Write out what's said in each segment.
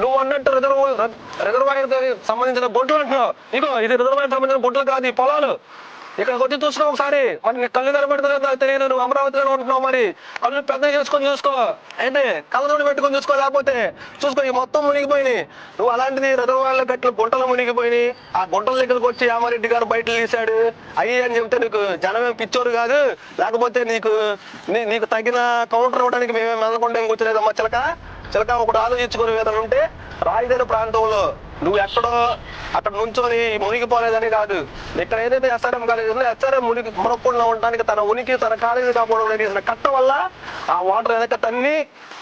నువ్వు అన్నట్టు reserve reservoir సంబంధించిన బొట్లు అంటున్నావు. నీకు ఇది రిజర్వాయర్ సంబంధించిన బొట్లు కాదు ఈ పొలాలు. ఇక్కడ వచ్చి చూసుకో ఒకసారి. మరి నీ కళ్ళు కనబడుతుందో తెలియదు నువ్వు అమరావతిలో ఉంటున్నావు మరి. కళ్ళు పెద్ద చేసుకొని చూసుకో. ఏంటి? కళ్ళతోటి పెట్టుకొని చూసుకో లేకపోతే చూసుకో ఈ మొత్తం మునిగిపోయినాయి. నువ్వు అలాంటిది రిజర్వాయర్లో కట్టిన గుంటలు మునిగిపోయినాయి. ఆ గుంటల దగ్గరకు వచ్చి యామారెడ్డి గారు బయట తీశాడు. అయ్యి అని చెప్తే నీకు జనమే పిచ్చోరు కాదు. లేకపోతే నీకు నీ- నీకు తగిన కౌంటర్ ఇవ్వడానికి మేమేం వెళ్ళకుండా కూర్చోలేదమ్మా చిలక? చిలక ఒకటి ఆలోచించుకునే విధంగా ఉంటే రాయదేరు ప్రాంతంలో నువ్వు ఎక్కడో అక్కడ నుంచొని మునిగిపోలేదని కాదు. ఇక్కడ ఏదైతే ఎస్ఆర్ఎం కాలేజ్ ఉందో ఎస్ఆర్ఎం మునిగి మునకుండా ఉండడానికి తన ఉనికి తన కాలేజీ కాపాడు చేసిన కట్ట వల్ల ఆ వాటర్ వెనక తన్ని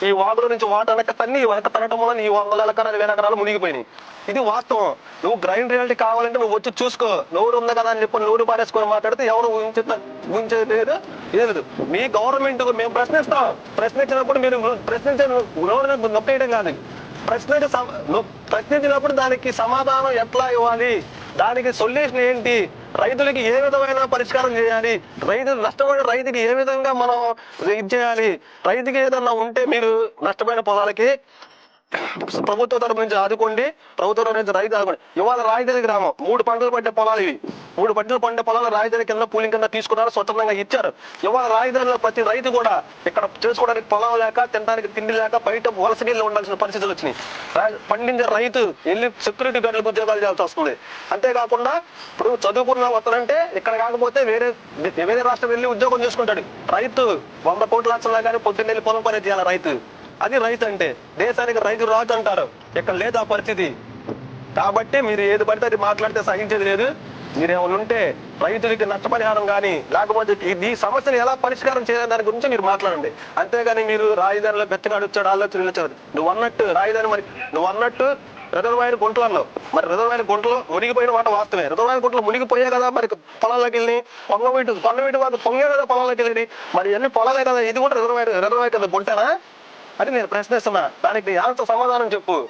ఈ వాటర్ నుంచి వాటర్ వెనక తన్ని వెనక తనటం వల్ల ఈ వందల ఎకరాలు వేల ఎకరాలు మునిగిపోయినాయి. ఇది వాస్తవం. నువ్వు గ్రైండ్ రియాలిటీ కావాలంటే నువ్వు వచ్చి చూసుకో. నోరు ఉంది కదా అని చెప్పి నోరు పారేసుకొని మాట్లాడితే ఎవరు ఊహించే ఊహించేది లేదు లేదు. మీ గవర్నమెంట్ మేము ప్రశ్నిస్తాం. ప్రశ్నించినప్పుడు మీరు ప్రశ్నించే నోరు నొప్పేయడం కాదు. ప్రశ్నకి ప్రశ్నించినప్పుడు దానికి సమాధానం ఎట్లా ఇవ్వాలి? దానికి సొల్యూషన్ ఏంటి? రైతులకి ఏ విధమైన పరిష్కారం చేయాలి? రైతు నష్టపోయిన రైతుకి ఏ విధంగా మనం ఇది చేయాలి? రైతుకి ఏదన్నా ఉంటే మీరు నష్టపోయిన పొలాలకి ప్రభుత్వ తరపు నుంచి ఆదుకోండి. ప్రభుత్వ తరపు నుంచి రైతు ఆదుకోండి. ఇవాళ రాయదేవి గ్రామం మూడు పంటలు పడ్డ పొలాలు ఇవి. మూడు పంటలు పండే పొలాలు రాయదేవి కింద పూలింగ్ కింద తీసుకున్నారు స్వచ్ఛందంగా ఇచ్చారు. ఇవాళ రాయదేవిలో ప్రతి రైతు కూడా ఇక్కడ చేసుకోవడానికి పొలం లేక తినడానికి తిండి లేక బయట వలసగిల్లి ఉండాల్సిన పరిస్థితులు వచ్చినాయి. పండించే రైతు వెళ్ళి సెక్యూరిటీ గార్డులకు ఉద్యోగాలు చేయాల్సి వస్తుంది. అంతేకాకుండా ఇప్పుడు చదువుకున్న వస్తారంటే ఇక్కడ కాకపోతే వేరే వేరే రాష్ట్రం వెళ్ళి ఉద్యోగం చేసుకుంటాడు. రైతు వంద కోట్ల లక్షల కానీ పొద్దున్న వెళ్ళి పొలం పని చేయాలి రైతు. అది రైతు అంటే దేశానికి రైతు రాజు అంటారు. ఇక్కడ లేదు ఆ పరిస్థితి. కాబట్టి మీరు ఏది పడితే అది మాట్లాడితే సహించేది లేదు. మీరు ఉంటే రైతులకి నష్టపరిహారం కానీ లేకపోతే ఈ సమస్యను ఎలా పరిష్కారం చేయాలి దాని గురించి మీరు మాట్లాడండి. అంతేగాని మీరు రాజధానిలో బెచ్చగాడు వచ్చాడు ఆలోచన వచ్చాడు నువ్వు అన్నట్టు రాజధాని మరి నువ్వు అన్నట్టు రిజర్వాయర్ గుంటలలో మరి రిజర్వాయర్ గుంటలో మునిగిపోయిన మాట వాస్తవే రిజర్వాయర్ గుంటలు మునిగిపోయే కదా మరి పొలాల్లోకి వెళ్ళి పొంగ కొండవీటి వారు పొంగే కదా పొలాల్లోకి వెళ్ళి. మరి ఇవన్నీ పొలాలే కదా ఇది కూడా రిజర్వాయర్ రిజర్వాయర్ కదా గుంటనా? అని నేను ప్రశ్నిస్తున్నా. దానికి నీ ఆన్సర్ సమాధానం చెప్పు.